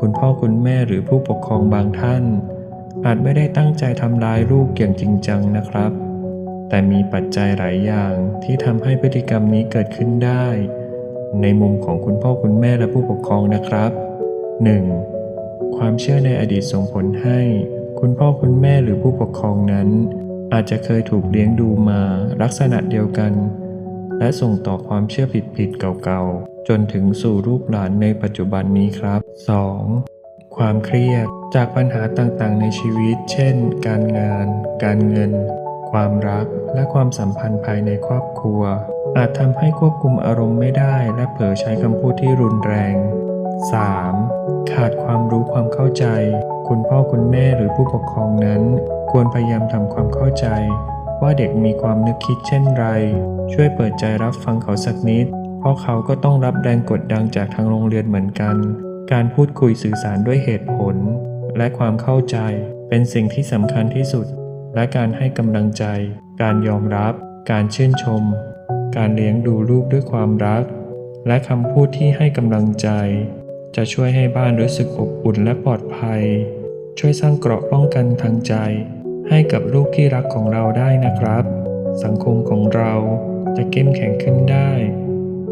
คุณพ่อคุณแม่หรือผู้ปกครองบางท่าน อาจไม่ได้ตั้งใจทำร้ายลูกอย่างจริงจังนะครับ แต่มีปัจจัยหลายอย่างที่ทำให้พฤติกรรมนี้เกิดขึ้นได้ ในมุมของคุณพ่อคุณแม่และผู้ปกครองนะครับ 1. ความเชื่อในอดีตส่งผลให้ คุณพ่อคุณแม่หรือผู้ปกครองนั้น อาจจะเคยถูกเลี้ยงดูมาลักษณะเดียวกัน และส่งต่อความเชื่อผิดๆเก่าๆ จนถึงสู่ลูกหลานในปัจจุบันนี้ครับ 2. ความเครียดจากปัญหาต่างๆ ในชีวิต เช่น การงาน การเงิน ความรัก และความสัมพันธ์ภายในครอบครัว อาจทำให้ควบคุมอารมณ์ไม่ได้ และเผลอใช้คำพูดที่รุนแรง 3. ขาดความรู้ความเข้าใจ คุณพ่อคุณแม่หรือผู้ปกครองนั้น ควรพยายามทำความเข้าใจ ว่าเด็กมีความนึกคิดเช่นไร ช่วยเปิดใจรับฟังเขาสักนิด เพราะเขาก็ต้องรับแรงกดดันจากทางโรงเรียนเหมือนกัน การพูดคุยสื่อสารด้วยเหตุผล และความเข้าใจเป็นสิ่งที่สำคัญที่สุด และการให้กำลังใจ การยอมรับ การชื่นชม การเลี้ยงดูลูกด้วยความรัก และคำพูดที่ให้กำลังใจ จะช่วยให้บ้านรู้สึกอบอุ่นและปลอดภัย ช่วยสร้างเกราะป้องกันทางใจ ให้กับลูกที่รักของเราได้นะครับ สังคมของเราจะเข้มแข็งขึ้นได้